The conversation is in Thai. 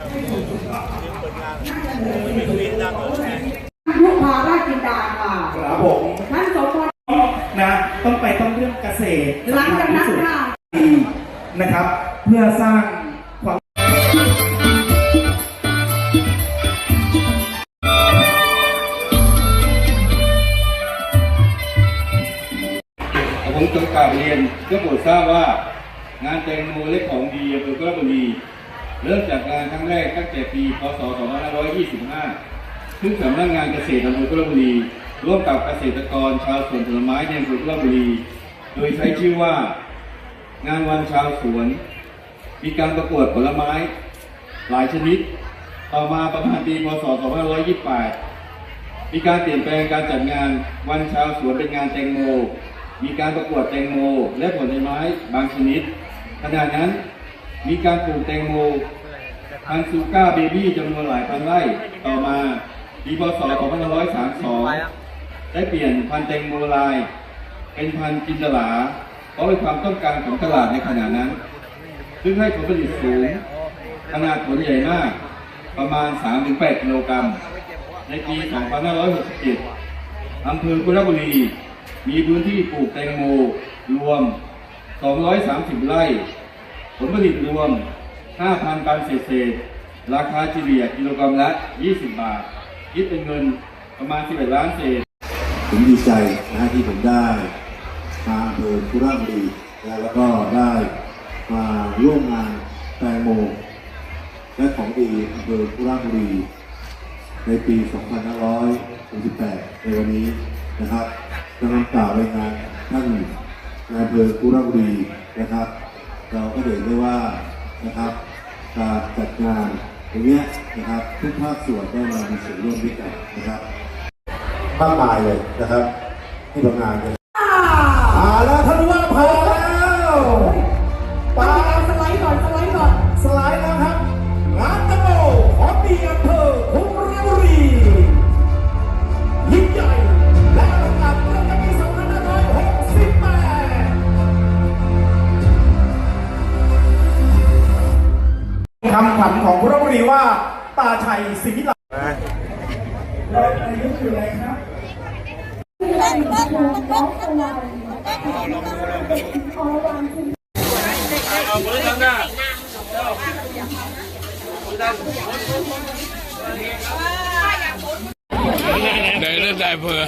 ลูกพาราชกินดาค่ะครับผมท่านสมพรนะต้องไปต้องเรื่องเกษตรหลังจากนั้นสำญที่สุดค่ะนะครับ เพื่อสร้างความผมต้องกราบเรียนเพื่อโปรดทราบว่างานแตงโมเล็กของดีอำเภอกระบุรี เริ่มจากงานครั้งแรกตั้งแต่ปี พศ 2525 ซึ่งสำนักงานเกษตรอำเภอกระบุรี ร่วมกับเกษตรกรชาวสวนผลไม้ในอำเภอกระบุรี โดยใช้ชื่อว่า งานวันชาวสวน มีการประกวดผลไม้ หลายชนิด ต่อมาประมาณปี พศ 2528 มีการเปลี่ยนแปลงการจัดงานวันชาวสวนเป็นงานแตงโม มีการประกวดแตงโม และผลไม้บางชนิดขณะนั้น มีการปลูกแตงโมพันซูก้าเบบี้จำนวนหลายพันไร่ ต่อมาปีพศ2532 ได้เปลี่ยนพันแตงโมลาย เป็นพันธุ์จินตลา เพราะเป็นความต้องการของตลาดในขณะนั้น ซึ่งให้ผลผลิตสูง ขนาดผลใหญ่มาก ประมาณ 3-8 กิโลกรัม ในปี 2567 อำเภอกุลบุรี มีพื้นที่ปลูกแตงโมรวม 230 ไร่ ผลผลิตรวม 5,000 ตันเศษๆราคาเฉลี่ยกิโลกรัมละ 20 บาท คิดเป็นเงินประมาณ 11 ล้านเศษ ผมดีใจนะฮะที่ผมได้มาอำเภอคุระบุรีนะแล้วก็ได้มาร่วมงานแตงโม และของดีอำเภอคุระบุรี ในปี 2568 ในวันนี้นะครับกำลังกล่าวรายงานท่านนายอำเภอคุระบุรีนะครับ เราก็เห็นได้ว่านะครับการจัดงานตรงเนี้ยนะครับทุกภาคส่วนได้มามีส่วนร่วมด้วยกันนะครับมากมายเลยนะครับที่ทำงานกันมาแล้วท่านำขวัญของคุระบุรีว่า ตาชัยศรีหลักเราอายุอยู่ไหนครับเดินได้เพื่อ